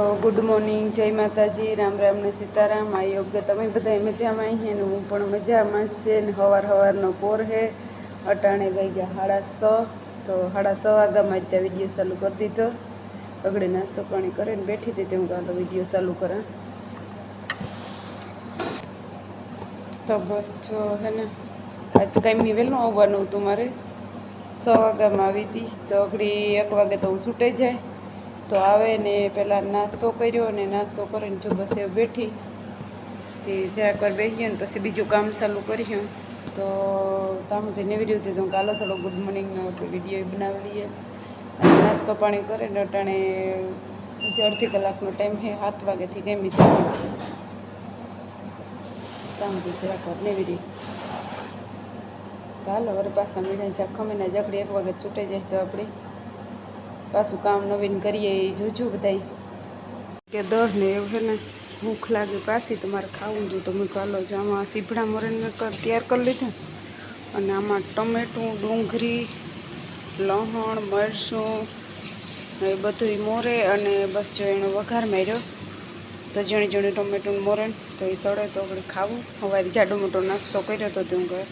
Good morning, જય માતાજી, રામ રામ ને સીતારામ, આ યોગ્ય તમે બધા મજામાં છે ને હું પણ મજામાં જ છે ને હવાર હવારનો પોર હે. અટાણે વાગ્યા સાડા છ તો સાડા છ વાગ્યામાં જ ત્યાં વીડિયો ચાલુ કરી દીધો. અગડે નાસ્તો પાણી કરીને બેઠી હતી તે હું કાલો વીડિયો ચાલુ કરા. તો બસ જો હે ને, આજ કાંઈ વહેલું આવવાનું હતું મારે. છ વાગ્યામાં આવી હતી, તો અગડી એક વાગે તો હું છૂટે જાય. તો આવે ને પહેલાં નાસ્તો કર્યો અને નાસ્તો કરીને જો બસ એ બેઠી. તે જરાક વાર બેસી ને પછી બીજું કામ ચાલુ કર્યું. તો તામથી નેવી રીતે તો કાલો થોડો ગુડ મોર્નિંગનો વીડિયો બનાવી લઈએ. અને નાસ્તો પાણી કરે ને અટાણે અડધી કલાકનો ટાઈમ છે, સાત વાગ્યાથી ગમી છે તામથી જરાક વાર નેવી રીતે હાલો વર પાછા મીડિયા ચા ખમીને જકડી એક વાગે છૂટાઈ જાય તો આપણે પાછું કામ નવીન કરીએ એ જોજો બધાય. કે દહ ને એવું છે ને, ભૂખ લાગે પાછી તમારે ખાવું જોઈએ તો મેં કાલો જો આમાં સીભડા મરણ મેં કર, તૈયાર કરી લીધા. અને આમાં ટમેટું, ડુંગળી, લહણ, મરચું એ બધું મોરે અને બસ જો એનો વઘાર માર્યો. તો જણી જણી ટમેટું ને મોરણ તો એ સડે તો આપણે ખાવું. સવારે જાડો મોટો નાસ્તો કર્યો તો ત્યાં ઘર.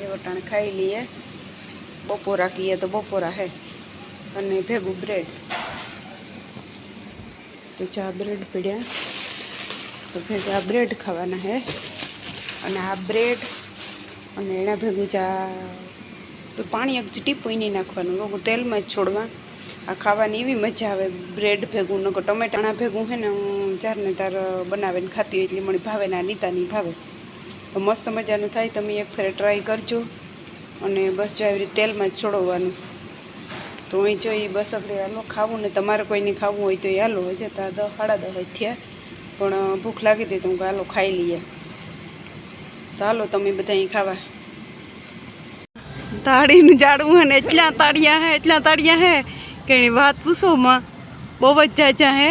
એ વટાણે ખાઈ લઈએ. બપોરા કહીએ તો બપોરા હે. અને ભેગું બ્રેડ તો ચા બ્રેડ પીડ્યા. તો ભેગા બ્રેડ ખાવાના હે. અને આ બ્રેડ અને એના ભેગું ચા. તો પાણી એક ટીપું નહીં નાખવાનું, લોકો તેલમાં જ છોડવા. આ ખાવાની એવી મજા આવે બ્રેડ ભેગું નકો ટમેટાણા ભેગું છે ને, હું ચારને તાર બનાવીને ખાતી હોય એટલે મને ભાવે ના નીતાની ભાવે. તો મસ્ત મજાનું થાય, તમે એક ફેર ટ્રાય કરજો. અને બસ જો આવી રીતે તેલમાં જ છોડવાનું. તો અહીં જો એ બસ આપણે હાલો, ખાવું ને તમારે કોઈને ખાવું હોય તો એ હાલો હોય જતા દસ સાડા દસ થયા. પણ ભૂખ લાગી હતી તો હું હાલો, ખાઈ લઈએ. ચાલો, તમે બધા અહીં ખાવા. તાળીનું ઝાડવું હે ને, એટલા તાળિયા હે, એટલા તાળિયા હે કે વાત પૂછોમાં બહુ જ જાજા હે.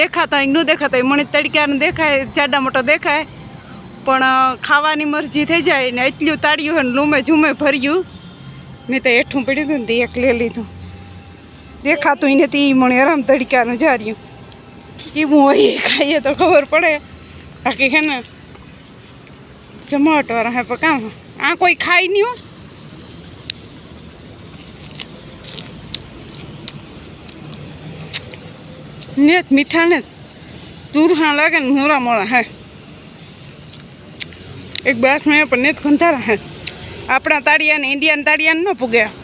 દેખાતા અહીં ન દેખાતા મને તડક્યાને દેખાય, જાડા મોટો દેખાય. પણ ખાવાની મરજી થઈ જાય ને, એટલું તાળ્યું હોય ને, લૂમે ઝૂમે ભર્યું. મેં તો હેઠું પડ્યું હતું ને, તે એક લઈ લીધું. દેખાતું એને ઈ મને આરામ તડક્યાનું જાર્યું કેવું હોય ખાઈએ તો ખબર પડે. બાકી હે ને જમાવટવાળા હે પણ કામ આ કોઈ ખાઈ નહીં હો. ને મીઠા ને તુરહા લાગે ને મોરા મોરા હે. એક બાસ મેં પણ ને જ ખંધારા હે. આપણા તાળિયાને, ઇન્ડિયાને ઇન્ડિયન તાળિયા ન પૂગ્યા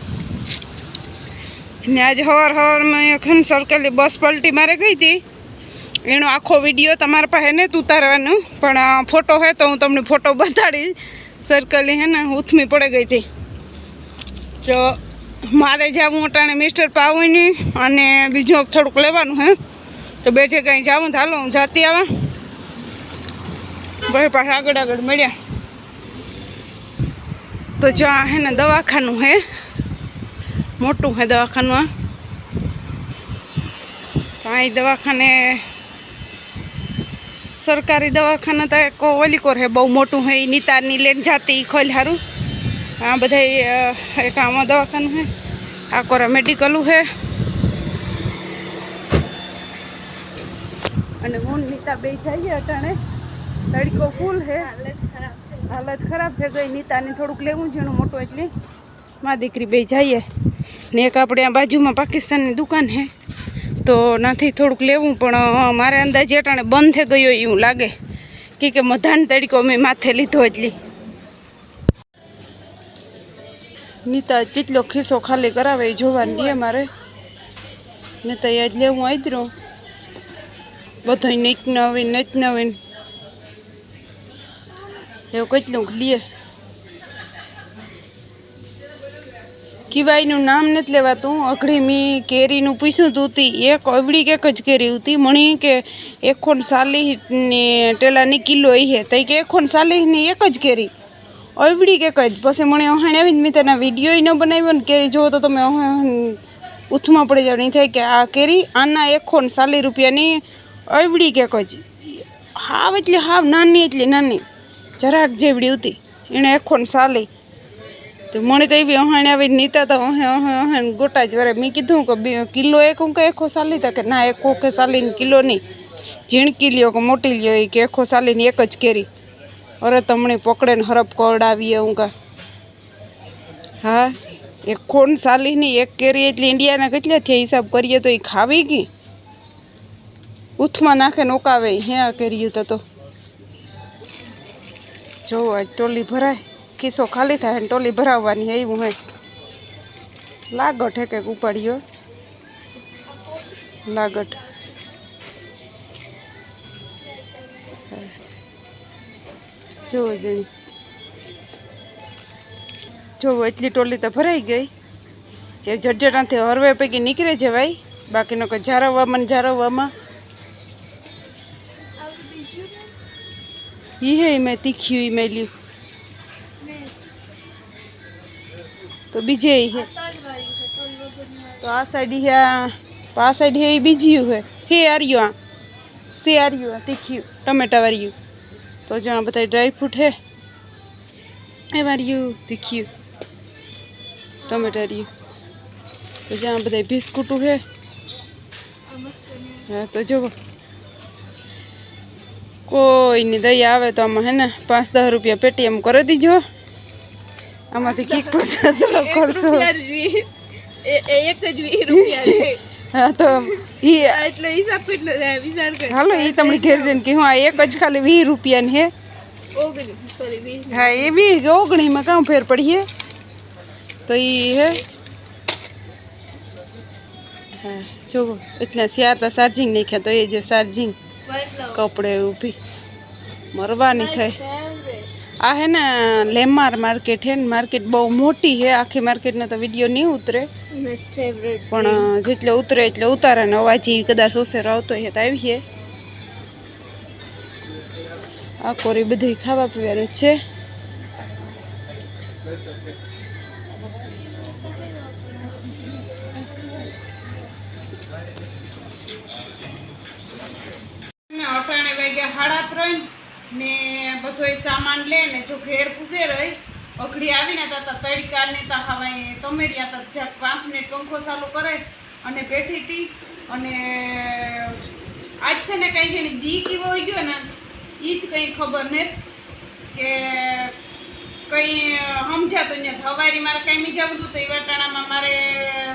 ને આજે હવાર હવારમાં ખન સર્કલે બસ પલટી મારે ગઈ હતી. એનો આખો વીડિયો તમારા પાસે ને ઉતારવાનું, પણ ફોટો હે તો હું તમને ફોટો બતાડીશ. સર્કલી હે ને ઉથમી પડે ગઈ હતી. તો મારે જવું અટાણે મિસ્ટર પાવીની અને બીજું થોડુંક લેવાનું હે, તો બેઠે કંઈ જવું તો હાલો હું જાતી આવા. ભાઈ પાછા આગળ આગળ મળ્યા. તો જો આ હે ને દવાખાનું હે. મોટું છે દવાખાનું તો અહીં દવાખાને સરકારી દવાખાના તો એક ઓલી કોર હે બહુ મોટું હે ઈ નીતાની લેન જાતી ખોલ સારું આ બધા એક આમાં દવાખાનું હે આ કોરા મેડિકલું હે અને હું નીતા બે જઈએ અટાણે. તડકો ફૂલ હે હાલત ખરાબ છે. ગઈ નીતાને થોડુંક લેવું છે, એનું મોટું એટલે. મા દીકરી બે જઈએ ને એક આપણે આ બાજુમાં પાકિસ્તાનની દુકાન છે. તો નાથી થોડુંક લેવું, પણ મારે અંદાજે અટાણે બંધ થઈ ગયો એવું લાગે. કે મધાન તડકો મેં માથે લીધો એટલી. નીતા કેટલો ખિસ્સો ખાલી કરાવે એ જોવાની લે મારે. ને તો યાદ લેવું આદરું બધો નીચ નવીન નીચ નવીન. એવું કેટલું લે. કિવાઈનું નામ નથી લેવાતું. અઘડી મી કેરીનું પૂછ્યું હતું તી, એક અવળી કે એક જ કેરી હતી મણી કે એકોન સાલી ટેલાની કિલો એ હે? તઈ કે એકોન સાલીની એક જ કેરી. અવળી કે જ? પછી મને અહાણે આવીને મેં તેના વીડિયો ન બનાવ્યો ને કેરી જોવો તો તમે ઉથમાં પડી જાવ. નહીં થાય કે આ કેરી આના એકોન સાલી રૂપિયાની અવડી કે જ? હાવ એટલે, હાવ નાની, એટલી નાની. જરાક જેવડી હતી એણે એકોન સાલી તો મને તો એવી ઓહાણે આવી નીતા તો ઓહે ઓહે ને ગોટા જ વરે. મેં કીધું કે કિલો એક હું કે એકો સાલી તા કે ના, એકો કે સાલીને કિલો નહીં ઝીણકી લ્યો કે મોટી લ્યો એ કે એકો સાલીને એક જ કેરી. અરે તમને પકડે ને હરપ કરડાવીએ હું કા. હા એક ખોન સાલીની એક કેરી એટલે ઇન્ડિયાના કેટલા થયા હિસાબ કરીએ તો એ ખાવી ગઈ ઉથમાં નાખે નોકાવે હે આ કેરીયું તો જો આજ ટોલી ભરાય. ખિસ્સો ખાલી થાય ને ટોલી ભરાવવાની એવું હે. લાગટ હે કંઈક ઉપાડ્યો લાગટ જોવો જણી. જો એટલી ટોલી તો ભરાઈ ગઈ. એ જટજટાથી હરવે પૈકી નીકળે જવાય બાકીનો કોઈ જારવવામાં ને જારવવામાં. ઈ હે મેં તીખ્યું ઈ તો બીજે ઈ હે તો આ સાઈડ હે આ આ સાઈડ હે ઈ બીજી હે હે આર્યું આ સે આર્યું આ તીખ્યું ટમેટા વાળ્યું તો જ્યાં બધા ડ્રાય ફ્રૂટ હે એ વાળ્યું તીખ્યું ટમેટા રહ્યું તો જ્યાં બધા બિસ્કુટું હે હા તો જુઓ કોઈની દયા આવે તો આમાં હે ને પાંચ દસ રૂપિયા પેટીએમ કરી દીજો આમાંથી કીક પૈસા થોડો ખર્ચો એક જ વીસ રૂપિયા છે હા તો ઈ એટલે હિસાબ કેટલો થાય વિચાર કર હાલો ઈ તમને ઘેર જઈને કે હું આ એક જ ખાલી વીસ રૂપિયાની હે ઓગણીસ સોરી વીસ હા એ બી ઓગણીમાં કામ ફેર પડીએ તો ઈ હે હા જુઓ એટલે સ્યાતા ચાર્જિંગ નાખ્યા તો એ જે ચાર્જિંગ કપડે ઊભી મરવાની થાય આ હે ને લેમાર માર્કેટ હે ને માર્કેટ બહુ મોટી હે આખી માર્કેટનો તો વીડિયો નહીં ઉતરે. ફેવરેટ પણ જેટલે ઉતરે એટલે ઉતારે ને અવાજ કદાચ ઓસેર આવતો હે તો આવીએ આ કોરી બધી ખાવા પીવાનું છે. અટાણે વાગ્યા સાડા ત્રણ. ને બધોય સામાન લે ને જો ઘેર પૂગે રહી, અઘડી આવીને તા તડકા ને તા હવે તમે રહ્યા તા જ્યાં પાંચ મિનિટ પંખો ચાલુ કરે અને બેઠી હતી અને આજ છે ને કંઈ જેની દી કેવો હોય ગયો ને એ જ કંઈ ખબર ને કે કંઈ સમજાતું ને હવારી મારે કાંઈ જવું હતું તો એ વાટાણામાં મારે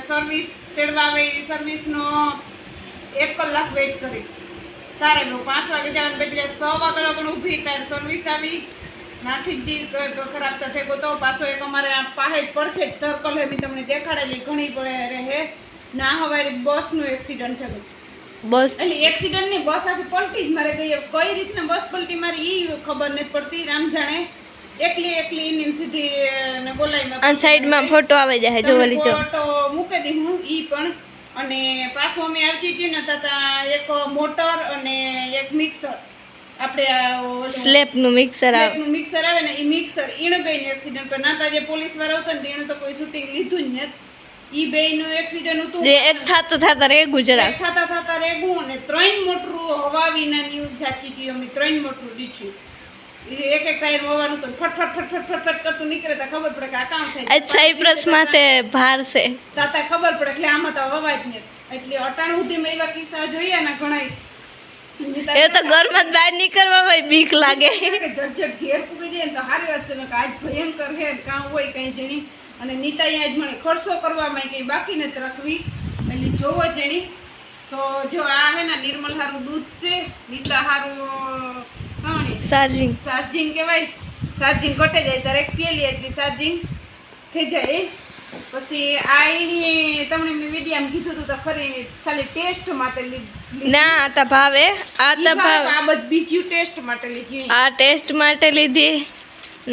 સર્વિસ તેડવા આવે સર્વિસનો એક કલાક વેઇટ કરી. તારે બહુ પાંચ વાગે જવાનું બદલે સો વાગે પણ ઊભી તારે સર્વિસ આવી. નાથી જ દી ખરાબ તો થયો તો પાછો એક અમારે આ પાસે જ પડખે જ સર્કલ હે તમને દેખાડેલી ઘણી પડે રહે. ના હવારે બસનું એક્સિડન્ટ થયું. બસ એટલે એક્સિડન્ટની બસ આખી પલટી જ મારે ગઈ. કઈ રીતના બસ પલટી મારી ઈ ખબર નથી પડતી રામ જાણે. એકલી એકલી એની સીધી ને બોલાવી સાઈડમાં ફોટો આવે જાય જો ફોટો મૂકી દી હું ઈ પણ. અને પાછું અમે આવતી હતી ને તથા એક મોટર અને એક મિક્સર આપણે આ ઓલું સ્લેપનું મિક્સર સ્લેપનું મિક્સર આવે ને એ મિક્સર એણે બેયનું એક્સિડન્ટ પર નાતા જે પોલીસવાળા હતા ને એણે તો કોઈ શૂટિંગ લીધું જ નથી. ઈ બેયનું એક્સિડન્ટ હતું. જે એક થાતું થાતા રે ગુજરાત થતા થતા રેગું અને ત્રણ મોટરું હવા વિનાની જાતી ગયું. અમે ત્રણ મોટરું ઈ એક એક ટાયર હોવાનું તો ફટ ફટ ફટ ફટ ફટ ફટ કરતું નીકળે તો ખબર પડે કે આ કામ થાય સાયપ્રસ માથે ભાર છે. તાતા ખબર પડે એટલે આમાં તો હવા જ નહીં. એટલે અટાણ સુધીમાં એવા કિસ્સા જોઈએ ને ઘણા એ તો ઘરમાં જ બહાર નીકળવામાં બીક લાગે. ઝટઝટ ઘેર પૂગી જાય ને તો સારી વાત છે કે આજ ભયંકર હે કામ હોય કઈ જણી અને નીતાઈ આજ મને ખર્ચો કરવામાં કઈ બાકી નથી રાખવી. એટલે જોવો જણી તો જો આ હે ને નિર્મલ હારું દૂધ છે નીતા હારું ચાર્જિંગ ચાર્જિંગ કહેવાય. ચાર્જિંગ ઘટે જાય ત્યારે એક પેલી એટલી ચાર્જિંગ થઈ જાય. પછી આ એની તમને મેં વિડીયામાં કીધું હતું તો ખરી ખાલી ટેસ્ટ માટે લીધી. ના આ તો ભાવે. આ તો ભાવે આ બધી બીજી ટેસ્ટ માટે લીધી. આ ટેસ્ટ માટે લીધી.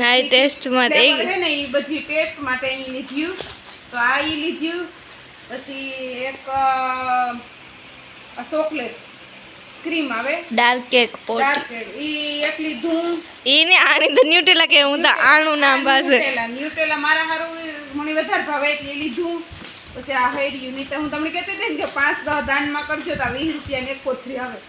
ના એ ટેસ્ટ માટે ને એ બધી ટેસ્ટ માટે એની લીધ્યું. તો આ એ લીધ્યું. પછી એક ચોકલેટ. ક્રીમ આવે. ડાર્ક કેક પોટ ડાર્ક ઈ એક લીધું ઈને આની તો ન્યુટેલા કે હું તો આનું નામ પાસે ન્યુટેલા ન્યુટેલા મારા હારું મને વધારે ભાવે એટલે લીધું. પછી આ હૈર્યું નહીં તો હું તમને કહેતી હતી ને કે પાંચ દસ દાનમાં કરજો તો વીસ રૂપિયાની એક કોથરી આવે.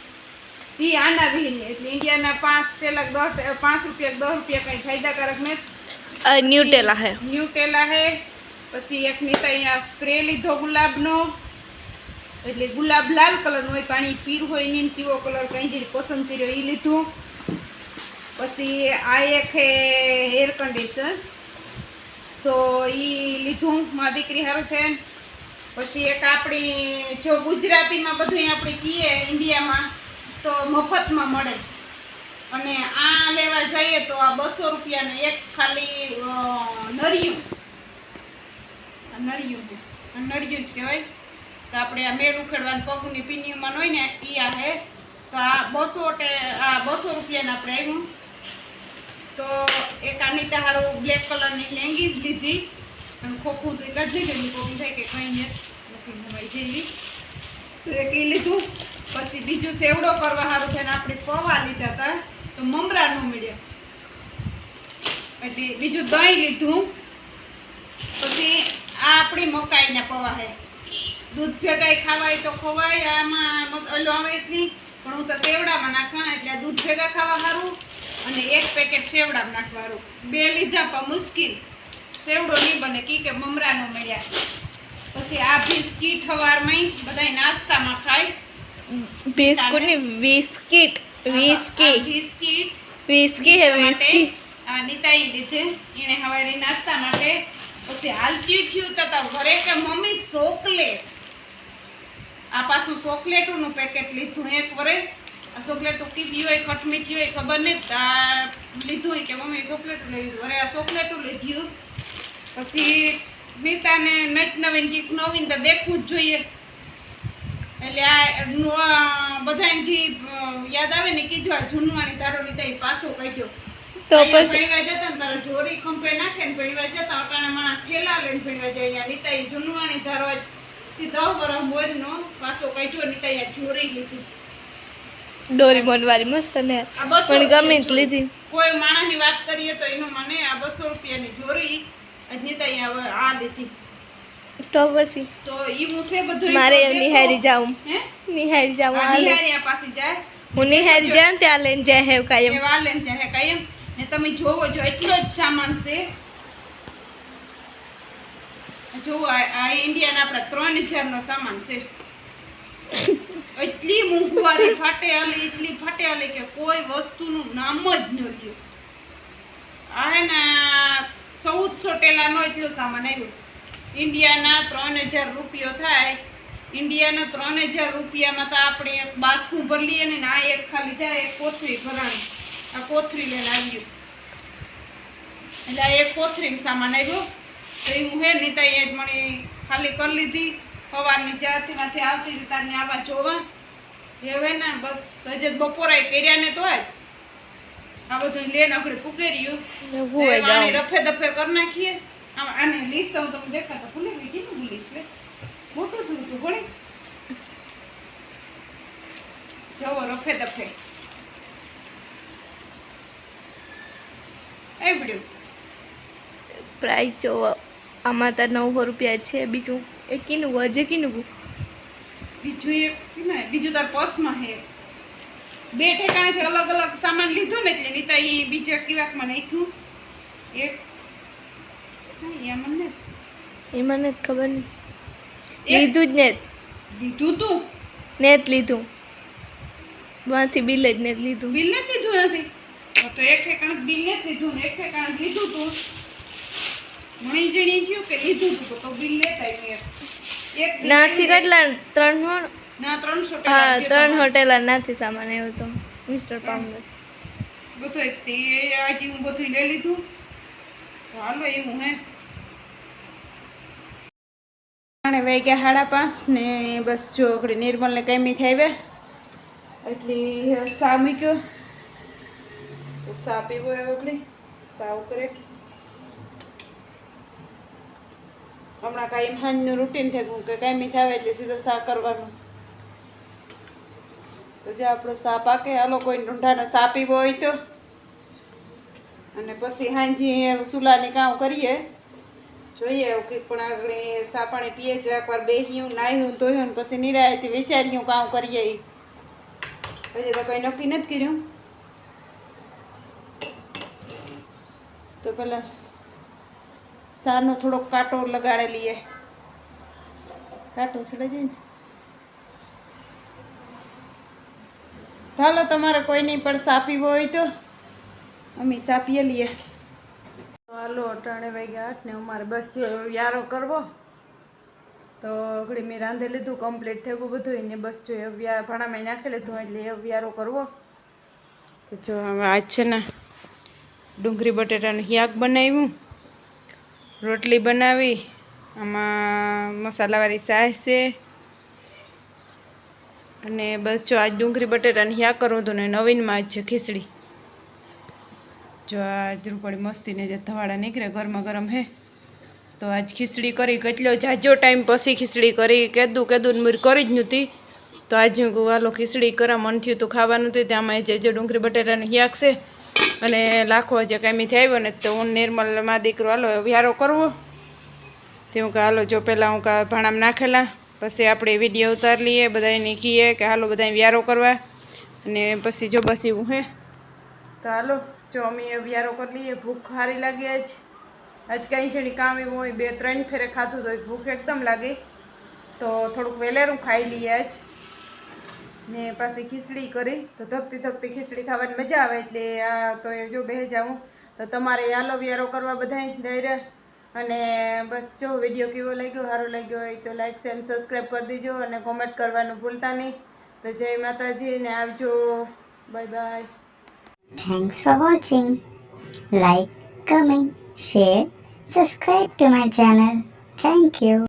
ઈ આના વીસની એટલે ઇન્ડિયાના પાંચ પેલા દસ પાંચ રૂપિયા દસ રૂપિયા કંઈ ફાયદાકારક નથી ન્યુટેલા હે. ન્યુટેલા હે. પછી એક નીતા અહીંયા સ્પ્રે લીધો ગુલાબનો. એટલે ગુલાબ લાલ કલરનું હોય, પાણી પીર હોય, ને કેવો કલર કંઈ જે પસંદ કર્યો એ લીધું. પછી આ એક હેર કન્ડિશન તો એ લીધું મા દીકરી સારું છે પછી એક આપણી, જો ગુજરાતીમાં બધું આપણે કહીએ, ઇન્ડિયામાં, તો મફતમાં મળે. અને આ લેવા જઈએ તો આ બસો રૂપિયાનું એક ખાલી નરિયું. નરિયું નરિયું જ કહેવાય. તો આપણે આ મેળ ઉખેડવાનું પગની પીનીમાં હોય ને એ આ હે. તો આ બસો આ બસો રૂપિયાને આપણે આવ્યું તો એક અનિતા હારું બ્લેક કલરની લેંગીસ લીધી. અને ખોખું તો કાઢી લીધેલું કોમ થાય કે કંઈ નથી નવાઈ જેવી તો એક એ લીધું. પછી બીજું સેવડો કરવા સારું થઈને આપણે પૌવા લીધા હતા તો મમરા ન મળ્યા. એટલે બીજું દહીં લીધું. પછી આ આપણી મકાઈના પૌવા છે દૂધ ભેગાય ખાવાય તો ખવાય આમાં ઓલો આવે નહીં. પણ હું તો સેવડામાં નાખવાના એટલે દૂધ ભેગા ખાવા સારું અને એક પેકેટ સેવડામાં નાખવાનું બે લીધા પણ મુશ્કેલ. સેવડો નહીં બને કી કે મમરાનો મળ્યા. પછી આ બિસ્કીટ હવારમાં બધાય નાસ્તામાં ખાય. બિસ્કુટની બિસ્કિટ વિસ્કી. બિસ્કીટ. વિસ્કી હે નીતા આ નીતાઈ લીધે. એને હવારે નાસ્તા માટે. પછી હાલતી થયું તો તા ઘરે કે મમ્મી ચોકલેટ. આ પાછું ચોકલેટનું પેકેટ લીધું એક વરે. આ ચોકલેટ કીધી હોય ખટમીઠી હોય ખબર નહીં. આ લીધું હોય કે મમ્મી ચોકલેટ લેવી વરે આ ચોકલેટું લીધું. પછી નીતાને નજ નવીન કીક નવીન તો દેખવું જ જોઈએ. એટલે આ બધાને જે યાદ આવે ને કીધું આ જૂનવાણી તારો નીતા એ પાછો કાઢ્યો. તો પછી? ભણવા જતા તારે જોરી ખંભે નાખે ને ભણવા જતા અટાણે માણસ ઠેલા લઈને ભણવા જાય. અહીંયા નીતા જૂનવાણી ધારવા થી દસ વર્ષ મોરનો પાછો કાઢ્યો નીતા અહીંયા જોરી લીધી. ડોરીમોન વાળી મસ્ત ને. પણ ગમે જ લીધી. કોઈ માણસની વાત કરીએ તો એનું મને આ બસો રૂપિયાની જોરી અજનીતા અહીંયા આ લીધી. તો પછી? તો ઈ મુસે બધું મારે નિહારી જાઉં. હે? નિહારી જાઉં આ નિહારી આ પાસે જાય. હું નિહારી જાઉં ત્યાં લઈને જાય હે કાયમ. વાળ લઈને જાય હે કાયમ. ને તમે જોવો જો એટલો જ સામાન છે. જોવો આ ઇન્ડિયાના આપણા ત્રણ હજારનો સામાન છે. એટલી મોંઘવારી ફાટે આલી, એટલી ફાટે આલી કે કોઈ વસ્તુનું નામ જ ન લ્યો. આ હે ને ચૌદસો ટેલાનો એટલો સામાન આવ્યો. ઇન્ડિયાના ત્રણ હજાર રૂપિયો થાય. ઇન્ડિયાના ત્રણ હજાર રૂપિયામાં તો આપણે એક બાસ્કું ભરી લઈએ ને આ એક ખાલી જાય, એક કોથરી ભરાણી. આ કોથરી લઈને આવ્યું એટલે આ એક કોથરીનો સામાન આવ્યો. તો એ હું હે નીતા એ જ મને ખાલી કરી લીધી. સવારની ચાથી માંથી આવતી હતી તારને આવા જોવા. હવે ને બસ હજે બપોરાય કર્યા ને તો જ આ બધું લઈને આપણે પુકેર્યું રફે દફે કરી નાખીએ. આમ આને લીસ હું તમને દેખાતા ભૂલી ગઈ કેમ લીસ લે મોટું થયું તું ભણી જવો રફે દફે. આવડ્યું પ્રાઇસ જોવો. આમાં તાર નવસો રૂપિયા છે બીજું એ કીનું હજે કીનું બીજું એ બીજું તાર પર્સમાં હે. બે ઠેકાણેથી અલગ અલગ સામાન લીધું ને એટલે નીતા એ બીજા કિવાકમાં નાખ્યું. એક એ મને નથી. જ ખબર નહીં લીધું જ ને લીધું તું? ને જ લીધું. માંથી બિલ જ ને જ લીધું. બિલ નથી લીધું નથી તો તો એક ઠેકાણે બિલ નથી લીધું ને એક ઠેકાણે લીધું તું. મણી જણી થયું કે લીધું તું તો બિલ લેતા એક નાથી કેટલા? ત્રણ હોણ ના ત્રણસો હા ત્રણ હોટેલ નાથી સામાન એવું તો મિસ્ટર પાઉન્ડ બધું તે આજે હું બધું લઈ લીધું. તો હાલો એવું હે. આણે વાગ્યા સાડા પાંચ ને બસ જો આપણે નિર્મલને કમી થઈ આવ્યા એટલી સા મૂક્યો. તો સા પીવો એ વગડી સા કરે હમણાં કાંઈ સાંજનું રૂટીન થઈ ગયું કે કાંઈ થાય એટલે સીધો સા કરવાનું. તો જે આપણો સા પાકે હાલો કોઈ ઢૂંઢાનો સા પીવો હોય તો. અને પછી હાંજી સુલાની કામ કરીએ. જોઈએ કંઈક, પણ આગળ સા પાણી પીએ છે, એકવાર બેહ્યું, નાહ્યું, ધોયું ને પછી નિરાયથી વિચાર્યું કામ કરીએ. હજી તો કંઈ નક્કી નથી કર્યું. તો પેલા સારનો થોડોક કાંટો લગાડે લઈએ. કાંટો સડે જાય ચાલો, તમારે કોઈ નહીં પણ સાપીવો હોય તો અમે સાપીએ લઈએ. હાલો અટાણે વાગ્યા આઠ ને અમારે બસ વ્યારો યારો કરવો. તો ઘડી મેં રાંધી લીધું કમ્પ્લીટ થયું બધું ને બસ જો અવ્યા ભાણામાં નાખી લીધું, એટલે અવ્યારો કરવો. તો જો હવે આજ છે ને ડુંગળી બટેટાનું શાક બનાવ્યું. રોટલી બનાવી, આમાં મસાલાવાળી સાસ છે. અને બસ જો આજ ડુંગળી બટેટાનું શાક કરવું હતું ને નવીનમાં આજ છે ખીચડી. જો આ ધ્રુપડી મસ્તીને જે ધવાડા નીકળે ગરમા ગરમ હે. તો આજ ખીચડી કરી, કેટલો જાજો ટાઈમ પછી ખીચડી કરી, કેદું કેદું ને કરી જ નહોતી. તો આજે હું વાલો ખીચડી કરા, મન થયું તો ખાવાનું. હતું ત્યાં જે જે ડુંગળી બટેટાનું શાક છે અને લાખો જે કાંઈથી આવ્યો ને તો હું નિર્મલમાં દીકરો, હાલો, વ્યારો કરવો. તે હું કે હાલો, જો પહેલાં હું કા ભાણામાં નાખેલા, પછી આપણે વીડિયો ઉતાર લઈએ બધાને કહીએ કે, હાલો બધાને વ્યારો કરવા. અને પછી જો બસ એવું હે. તો હાલો, જો અમે વ્યારો કરી લઈએ, ભૂખ સારી લાગી આજ. આજ કાંઈ જણી કામ એવું હોય, બે, ત્રણ ફેરે ખાધું તો ભૂખ એકદમ લાગે. તો થોડુંક વહેલેરું ખાઈ લઈએ આજ. ને પાછી ખીચડી કરી, તો ધકતી ધકતી ખીચડી ખાવાની મજા આવે એટલે આ તો એ જો બે જાઉં. તો તમારે આલો વ્યારો કરવા બધાય ધૈર્ય અને બસ જો વીડિયો કેવો લાગ્યો, સારો લાગ્યો હોય તો લાઈક શેર સબસ્ક્રાઈબ કરી દેજો અને કોમેન્ટ કરવાનું ભૂલતા નહીં. તો જય માતાજી ને આવજો. Bye bye thanks for watching like comment share subscribe to my channel thank you.